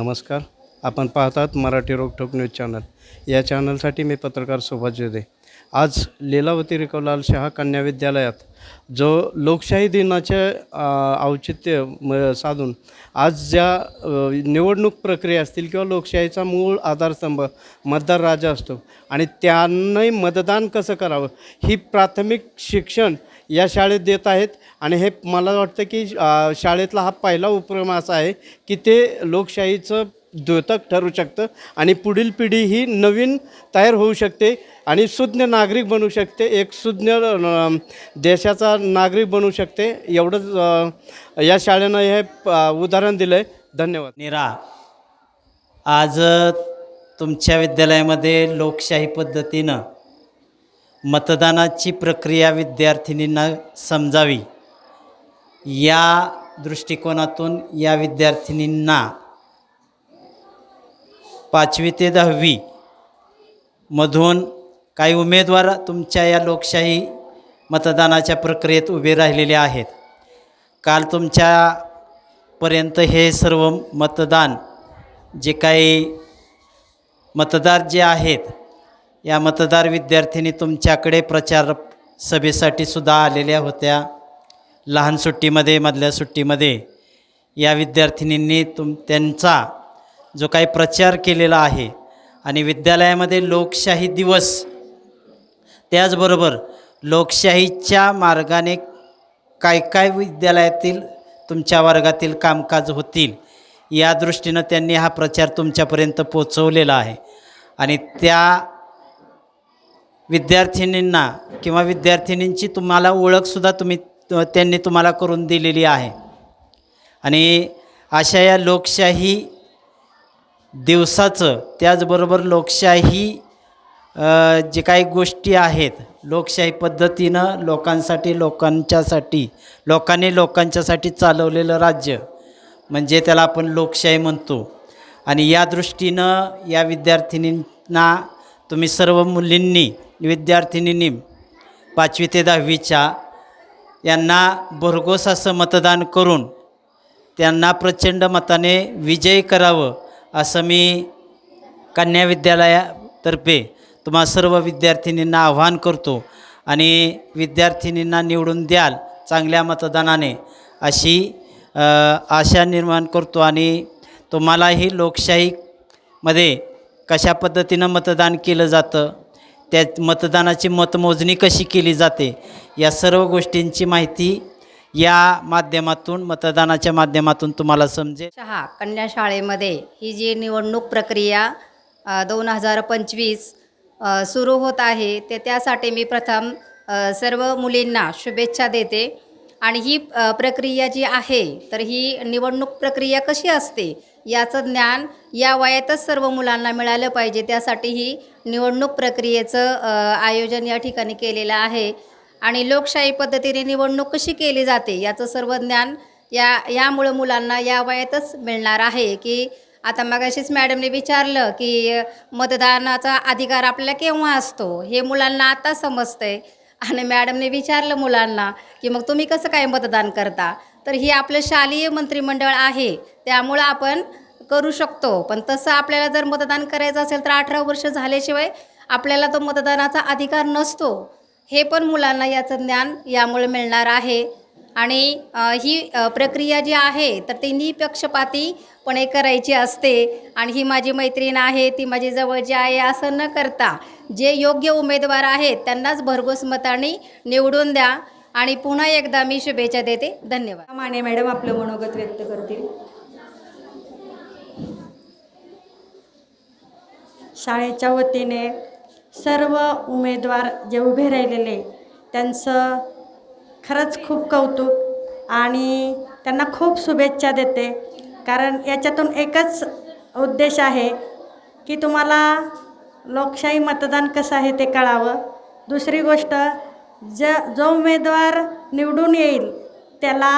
नमस्कार. आपण पाहतात मराठी रोकठोक न्यूज चॅनल. या चॅनलसाठी मी पत्रकार सुभाष जोदे आज लीलावती रिकवलाल शहा कन्या विद्यालयात जो लोकशाही दिनाचे औचित्य म साधून आज ज्या निवडणूक प्रक्रिया असतील किंवा लोकशाहीचा मूळ आधारस्तंभ मतदार राजा असतो आणि त्यांनाही मतदान कसं करावं? ही प्राथमिक शिक्षण या शाळेत देत आहेत. आणि हे मला वाटतं की शाळेतला हा पहिला उपक्रम असा आहे की ते लोकशाहीचं द्योतक ठरू शकतं आणि पुढील पिढी ही नवीन तयार होऊ शकते आणि सुज्ञ नागरिक बनू शकते. एक सुज्ञ देशाचा नागरिक बनू शकते. एवढंच या शाळेनं हे उदाहरण दिलं आहे धन्यवाद. निरा आज तुमच्या विद्यालयामध्ये लोकशाही पद्धतीनं मतदानाची प्रक्रिया विद्यार्थिनींना समजावी. या दृष्टिकोनातून या विद्यार्थिनींना पाचवी ते दहावी मधून काही उमेदवार तुमच्या या लोकशाही मतदानाच्या प्रक्रियेत उभे राहिलेले आहेत. काल तुमच्यापर्यंत हे सर्व मतदान जे काही मतदार जे आहेत या मतदार विद्यार्थिनी तुमच्याकडे प्रचार सभेसाठी सुद्धा आलेल्या होत्या. लहान सुट्टीमध्ये मधल्या सुट्टीमध्ये या विद्यार्थिनींनी तुम त्यांचा जो काही प्रचार केलेला आहे आणि विद्यालयामध्ये लोकशाही दिवस त्याचबरोबर लोकशाहीच्या मार्गाने काय काय विद्यालयातील तुमच्या वर्गातील कामकाज होतील या दृष्टीनं त्यांनी हा प्रचार तुमच्यापर्यंत पोचवलेला आहे. आणि त्या विद्यार्थिनींना किंवा विद्यार्थिनींची तुम्हाला ओळखसुद्धा तुम्ही त्यांनी तुम्हाला करून दिलेली आहे. आणि अशा या लोकशाही दिवसाचं त्याचबरोबर लोकशाही जे काही गोष्टी आहेत लोकशाही पद्धतीनं लोकांसाठी लोकांच्यासाठी लोकांनी लोकांच्यासाठी चालवलेलं राज्य म्हणजे त्याला आपण लोकशाही म्हणतो. आणि या दृष्टीनं या विद्यार्थिनींना तुम्ही सर्व मुलींनी विद्यार्थिनींनी पाचवी ते दहावीच्या यांना भरघोस असं मतदान करून त्यांना प्रचंड मताने विजयी करावं असं मी कन्या विद्यालयातर्फे तुम्हा सर्व विद्यार्थिनींना आव्हान करतो आणि विद्यार्थिनींना निवडून द्याल चांगल्या मतदानाने अशी आशा निर्माण करतो आणि तुम्हालाही लोकशाहीमध्ये कशा पद्धतीनं मतदान केलं जातं त्या मतदानाची मतमोजणी कशी केली जाते या सर्व गोष्टींची माहिती या माध्यमातून मतदानाच्या माध्यमातून तुम्हाला समजेल. शहा कन्या शाळेमध्ये ही जी निवडणूक प्रक्रिया दोन हजार पंचवीस सुरू होत आहे ते त्यासाठी मी प्रथम सर्व मुलींना शुभेच्छा देते. आणि ही प्रक्रिया जी आहे तर ही निवडणूक प्रक्रिया कशी असते याचं ज्ञान या वयातच सर्व मुलांना मिळालं पाहिजे. त्यासाठी ही निवडणूक प्रक्रियेचं आयोजन या ठिकाणी केलेलं आहे. आणि लोकशाही पद्धतीने निवडणूक कशी केली जाते याचं सर्व ज्ञान या यामुळं मुलांना या वयातच मिळणार आहे की आता मगाशीच मॅडमने विचारलं की मतदानाचा अधिकार आपल्याला केव्हा असतो? हे मुलांना आता समजतंय. आणि मॅडमने विचारलं मुलांना की मग तुम्ही कसं काय मतदान करता? तर ही आपलं शालेय मंत्रिमंडळ आहे. त्यामुळं आपण करू शकतो. पण तसं आपल्याला जर मतदान करायचं असेल तर अठरा वर्ष झाल्याशिवाय आपल्याला तो मतदानाचा अधिकार नसतो. हे पण मुलांना याचं ज्ञान यामुळे मिळणार आहे. आणि ही प्रक्रिया जी आहे तर ती निपक्षपातीपणे करायची असते. आणि ही माझी मैत्रीण आहे ती माझी जवळची आहे असं न करता जे योग्य उमेदवार आहेत त्यांनाच भरघोस मताने निवडून द्या. आणि पुन्हा एकदा मी शुभेच्छा देते. धन्यवाद. माने मॅडम आपलं मनोगत व्यक्त करतील. शाळेच्या वतीने सर्व उमेदवार जे उभे राहिलेले त्यांचं खरंच खूप कौतुक आणि त्यांना खूप शुभेच्छा देते. कारण याच्यातून एकच उद्देश आहे की तुम्हाला लोकशाही मतदान कसं आहे ते कळावं. दुसरी गोष्ट ज जो उमेदवार निवडून येईल त्याला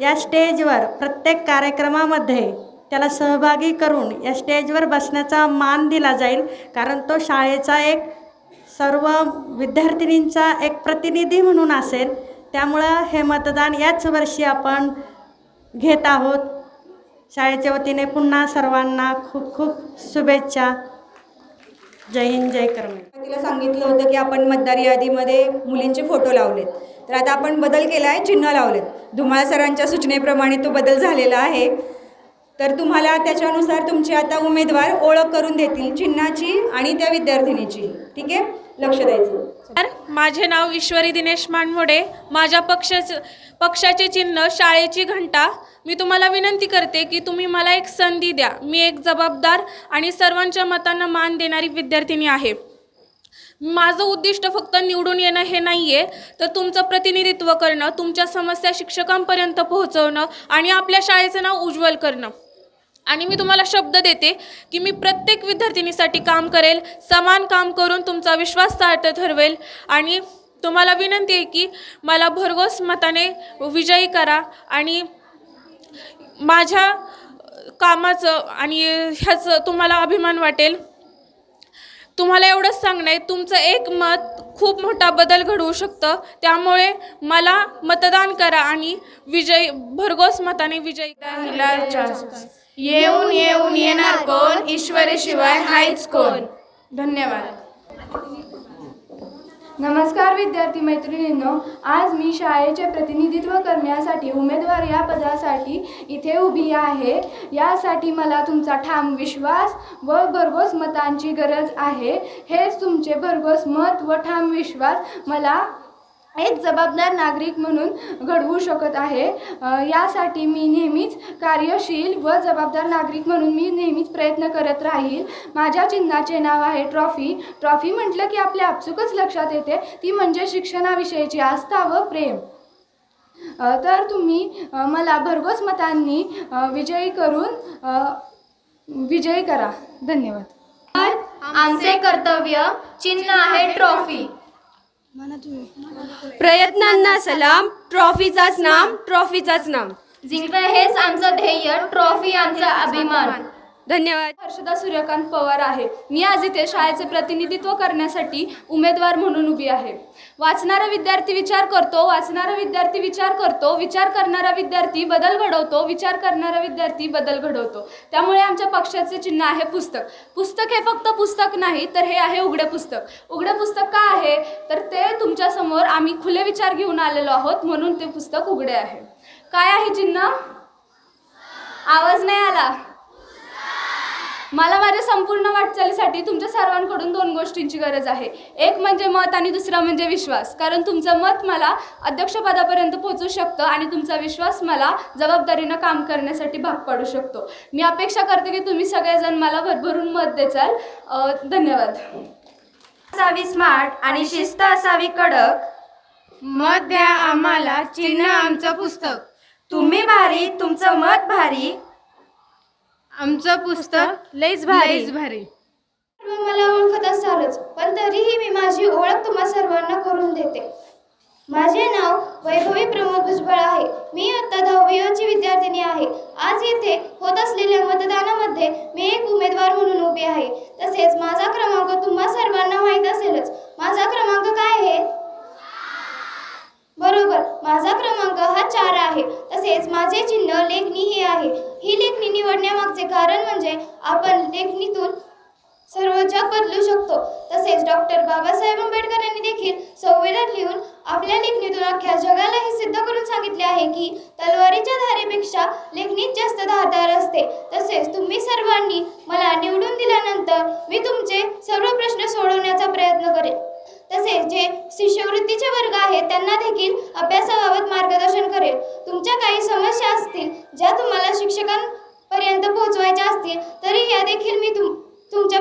या स्टेजवर प्रत्येक कार्यक्रमामध्ये त्याला सहभागी करून या स्टेजवर बसण्याचा मान दिला जाईल कारण तो शाळेचा एक सर्व विद्यार्थिनींचा एक प्रतिनिधी म्हणून असेल. त्यामुळं हे मतदान याच वर्षी आपण घेत आहोत. शाळेच्या वतीने पुन्हा सर्वांना खूप खूप शुभेच्छा. जय हिंद जय कर्मे तिला सांगितलं होतं की आपण मतदार यादीमध्ये मुलींचे फोटो लावलेत. तर आता आपण बदल केला आहे चिन्ह लावलेत. धुमाळ सरांच्या सूचनेप्रमाणे तो बदल झालेला आहे. तर तुम्हाला त्याच्यानुसार तुमचे आता उमेदवार ओळख करून देतील चिन्हाची आणि त्या विद्यार्थिनीची. ठीक आहे? लक्ष द्यायचं. तर माझे नाव ईश्वरी दिनेश मानमोडे. माझ्या पक्षाचं पक्षाचे चिन्ह शाळेची घंटा. मी तुम्हाला विनंती करते की तुम्ही मला एक संधी द्या. मी एक जबाबदार आणि सर्वांच्या मतांना मान देणारी विद्यार्थिनी आहे. माझं उद्दिष्ट फक्त निवडून येणं हे नाही आहे तर तुमचं प्रतिनिधित्व करणं तुमच्या समस्या शिक्षकांपर्यंत पोहोचवणं आणि आपल्या शाळेचं नाव उज्ज्वल करणं. आणि मी तुम्हाला शब्द देते की मी प्रत्येक विद्यार्थिनीसाठी काम करेल समान काम करून तुमचा विश्वास सार्थ ठरवेल. आणि तुम्हाला विनंती आहे की मला भरघोस मताने विजयी करा आणि माझ्या कामाचं आणि ह्याचं तुम्हाला अभिमान वाटेल. तुम्हाला एवढंच सांगणं आहे तुमचं एक मत खूप मोठा बदल घडवू शकतं. त्यामुळे मला मतदान करा आणि विजय भरघोस मताने विजयी येऊन येऊन येणार कोण? ईश्वरेशिवाय हायच कोण? धन्यवाद. नमस्कार विद्यार्थी मैत्रिणींनो आज मी शाळेचे प्रतिनिधित्व करण्यासाठी उमेदवार या पदासाठी इथे उभी आहे. यासाठी मला तुमचा ठाम विश्वास व भरघोस मतांची गरज आहे. हेच तुमचे भरघोस मत व ठाम विश्वास मला एक जबाबदार नागरिक म्हणून घडवू शकत आहे. यासाठी मी नेहमीच कार्यशील व जबाबदार नागरिक म्हणून मी नेहमीच प्रयत्न करत राहील. माझ्या चिन्हाचे नाव आहे ट्रॉफी. ट्रॉफी म्हटलं की आपल्या आपसुकच लक्षात येते. ती म्हणजे शिक्षणाविषयीची आस्था व प्रेम. तर तुम्ही मला भरघोस मतांनी विजयी करून विजयी करा. धन्यवाद. आमचे कर्तव्य चिन्ह आहे ट्रॉफी. प्रयत्नांना सलाम ट्रॉफीचाच नाम ट्रॉफीचाच नाम. जिंकणं हेच आमचं ध्येय ट्रॉफी आमचा अभिमान. धन्यवाद. हर्षदा सूर्यकांत पवार आहे. मी आज इथे शाळेचे प्रतिनिधित्व करण्यासाठी उमेदवार म्हणून उभी आहे. वाचणारा विद्यार्थी विचार करतो वाचणारा विद्यार्थी विचार करतो विचार करणारा विद्यार्थी बदल घडवतो विचार करणारा विद्यार्थी बदल घडवतो. त्यामुळे आमच्या पक्षाचे चिन्ह आहे पुस्तक. पुस्तक हे फक्त पुस्तक नाही तर हे आहे उघडे पुस्तक. उघडे पुस्तक का आहे? तर ते तुमच्यासमोर आम्ही खुले विचार घेऊन आलेलो आहोत म्हणून ते पुस्तक उघडे आहे. काय आहे चिन्ह? आवाज नाही आला. मला माझ्या संपूर्ण वाटचालीसाठी तुमच्या सर्वांकडून दोन गोष्टींची गरज आहे. एक म्हणजे मत आणि दुसरा म्हणजे विश्वास. कारण तुमचं मत मला अध्यक्षपदापर्यंत पोहोचू शकतं आणि तुमचा विश्वास मला जबाबदारीनं काम करण्यासाठी भाग पाडू शकतो. मी अपेक्षा करते की तुम्ही सगळेजण मला भरभरून मत देचाल. धन्यवाद. असावी स्मार्ट आणि शिस्त असावी कडक. मत द्या आम्हाला चिन्ह आमचं पुस्तक. तुम्ही भारी तुमचं मत भारी. आमचं पुस्तक लईच भारी. भारी. मला ओळखत असालच पण तरीही मी माझी ओळख तुम्हा सर्वांना करून देते. माझे नाव वैभवी प्रमोद भुजबळ आहे. मी इयत्ता दहावीची विद्यार्थिनी आहे. आज येथे होत असलेल्या मतदानामध्ये मी एक उमेदवार म्हणून उभी आहे. तसेच माझा क्रमांक तुम्हा सर्वांना माहीत असेलच. माझा क्रमांक काय आहे? बरोबर माझा क्रमांक हा चार आहे. तसेच माझे चिन्ह लेखणी हे आहे. ही लेखणी निवडण्यामागचे कारण म्हणजे आपण लेखणीतून सर्व जग बदलू शकतो. तसेच डॉक्टर बाबासाहेब आंबेडकर यांनी देखील संविधान लिहून आपल्या लेखणीतून अख्ख्या जगाला हे सिद्ध करून सांगितले आहे की तलवारीच्या धारेपेक्षा लेखणीत जास्त धारदार असते. तसेच तुम्ही सर्वांनी मला निवडून दिल्यानंतर मी तुमचे सर्व प्रश्न सोडवण्याचा प्रयत्न करेन. जे शिष्यवृत्तीचे वर्ग आहेत त्यांना देखील अभ्यासाबाबत मार्गदर्शन करेल. तुमच्या काही समस्या असतील ज्या तुम्हाला शिक्षकांपर्यंत पोहोचवायच्या असतील तरी या देखील मी तुम तुमच्या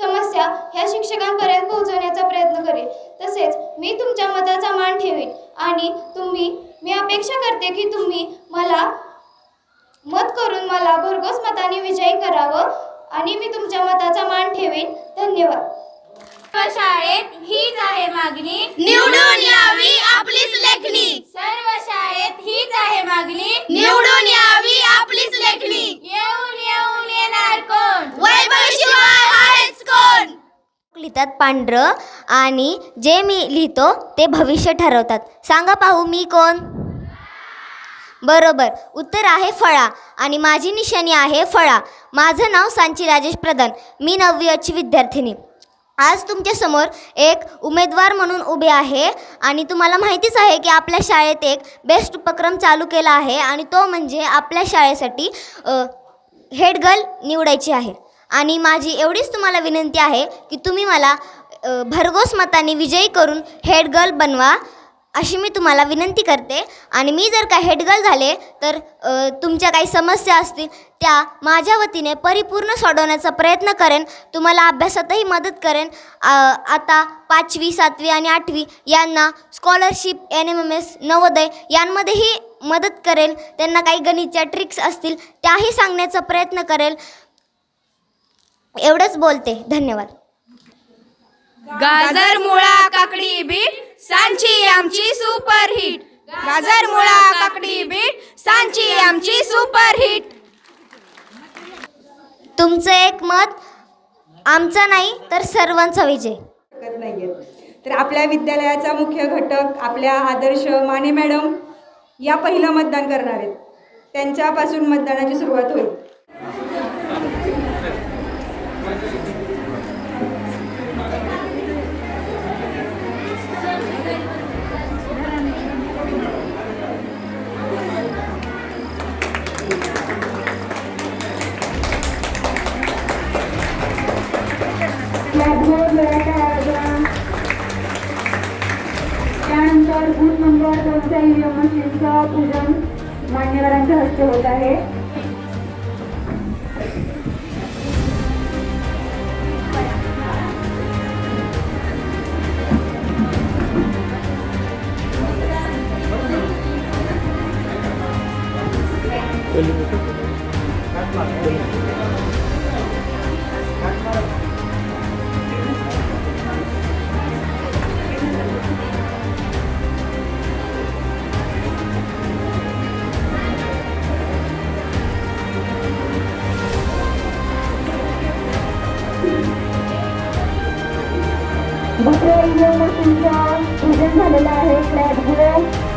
समस्या ह्या शिक्षकांपर्यंत पोहोचवण्याचा प्रयत्न करेन तसेच मी तुमच्या मताचा मान ठेवेन आणि तुम्ही मी अपेक्षा करते की तुम्ही मला मत करून मला भरघोस मताने विजयी करावं आणि मी तुमच्या मताचा मान ठेवेन. धन्यवाद. शाळेत हीच आहे मागणी. निवडून यावी आपलीच लेखणी. सर्व शाळेत हीच आहे मागणी. निवडून यावी आपलीच लेखणी. येऊन येऊन येणार कोण? वैभवशिवाय आहेच कोण? लिहितात पांढरं आणि जे मी लिहितो ते भविष्य ठरवतात. सांगा पाहू मी कोण? बरोबर. उत्तर आहे फळा आणि माझी निशाणी आहे फळा. माझं नाव सांची राजेश प्रधान. मी नववी अच्छी विद्यार्थिनी. आज तुमच्यासमोर एक उमेदवार म्हणून उभे आहे आणि तुम्हाला माहितीच आहे की आपल्या शाळेत एक बेस्ट उपक्रम चालू केला आहे आणि तो म्हणजे आपल्या शाळेसाठी हेड गर्ल निवडायची आहे. आणि माझी एवढीच तुम्हाला विनंती आहे की तुम्ही मला भरघोस मताने विजयी करून हेड गर्ल बनवा. अशी मी तुम्हाला विनंती करते. आणि मी जर का हेडगर्ल झाले तर तुमच्या काही समस्या असतील त्या माझ्या वतीने परिपूर्ण सोडवण्याचा प्रयत्न करेन. तुम्हाला अभ्यासातही मदत करेन. आता पाचवी सातवी आणि आठवी यांना scholarship N M M S Navodaya यांमध्येही मदत करेल. त्यांना काही गणितच्या ट्रिक्स असतील त्याही सांगण्याचा प्रयत्न करेल. एवढंच बोलते. धन्यवाद. गाजर मुळा काकडी बीट. सांची आमची सुपर हिट गाजर मुळा काकडी बीट सांची आमची सुपर हिट तुमचं एक मत आमचा नाही तर सर्वांचा विजय. शकत तर आपल्या विद्यालयाचा मुख्य घटक आपल्या आदर्श माने मॅडम या पहिलं मतदान करणार आहेत. त्यांच्यापासून मतदानाची सुरुवात होईल. बूथ नंबर दोनच्या ईव्हीएम पूजन मान्यवरांच्या हस्ते होत आहे Thank you. दुसऱ्या ईव्हीएम मशीनचं पूजन झालेलं आहे फ्लॅट